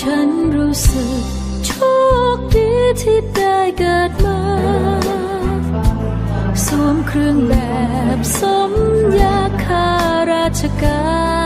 ฉันรู้สึกโชคดีที่ได้เกิดมาสวมเครื่องแบบสมยาคาราชการ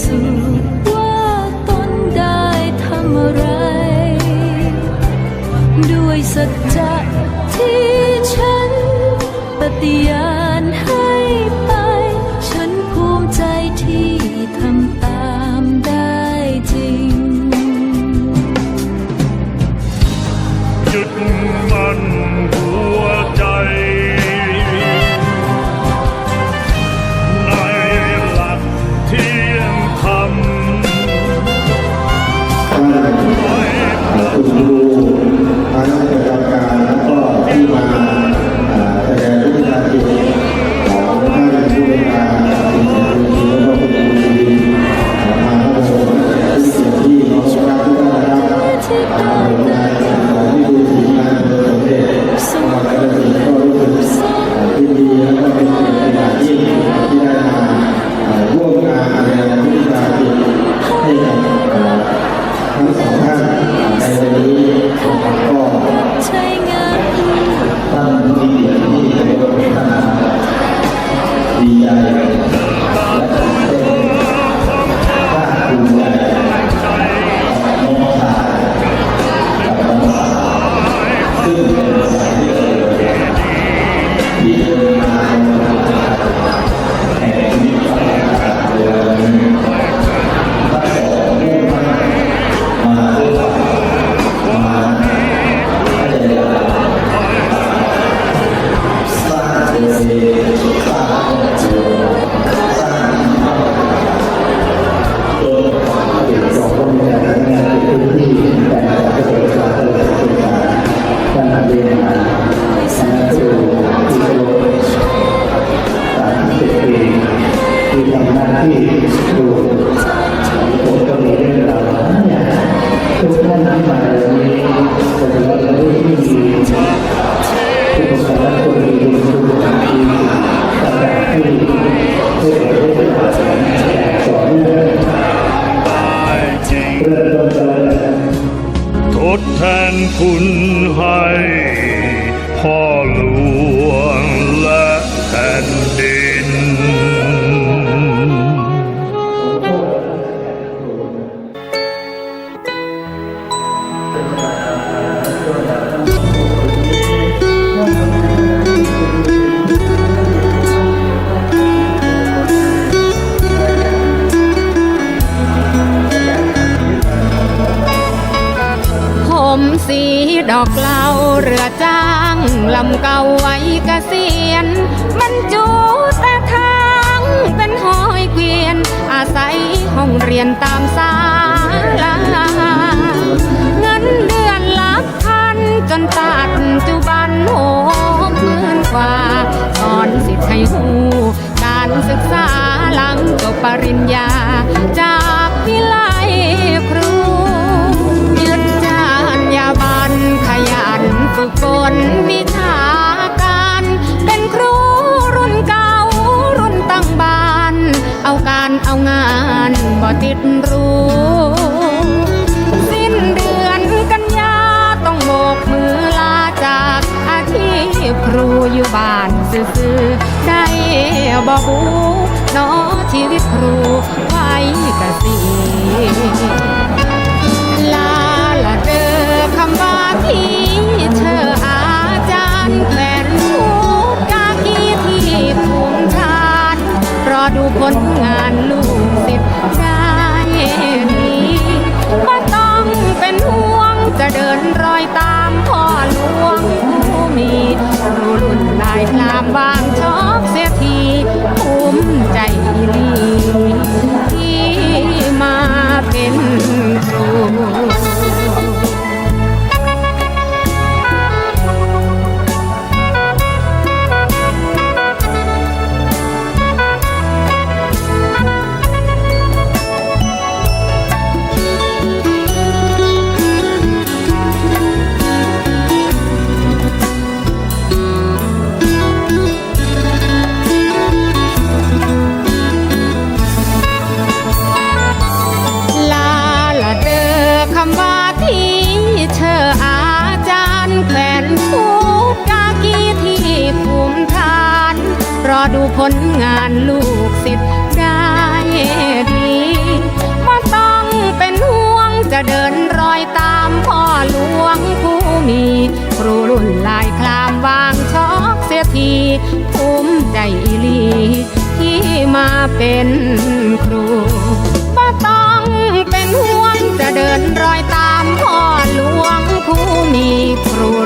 สูจว่าตนได้ทำอะไร ด้วยสัจจะที่ฉันปฏิญา I Thank you. ดอกเหล่าเรือจ้างลำเก่าไว้กเกษียณมันจูแต่ทางเป็นหอยเกวียน อาศัยห้องเรียนตามสาลาเงินเดือนลักพันจนตัดจุบันหกหมื่นกว่าสอนสิทธิ์ให้หูการศึกษาหลังจบปริญญาจากพิไลครู นฝึกฝนวิชาการ เป็นครูรุ่นเก่ารุ่นตั้งบ้าน เอาการเอางานบ่ติดรู้สิ้นเดือนกันยาต้องโบกมือลาจากอาชีพครูอยู่บ้านซื่อๆได้บ่บูน้อชีวิตครูไว้เกษียณลาละเดอ พี่เธออาจารย์แขวนหูกากีที่ภูมิฐานรอดูผลงานลูกศิษย์ได้ดีว่าต้องเป็นห่วงจะเดินรอยตามพ่อหลวงผู้มีรู้รุ่นลายพลามบาง ดูผลงานลูกศิษย์ได้ดีว่าต้องเป็นห่วงจะเดินรอยตามพ่อหลวงผู้มี ครูรุ่นลายคลามวางช็อกเสียทีภูมิใจอีลีที่มาเป็นครูว่าต้องเป็นห่วงจะเดินรอยตามพ่อหลวงผู้มีภู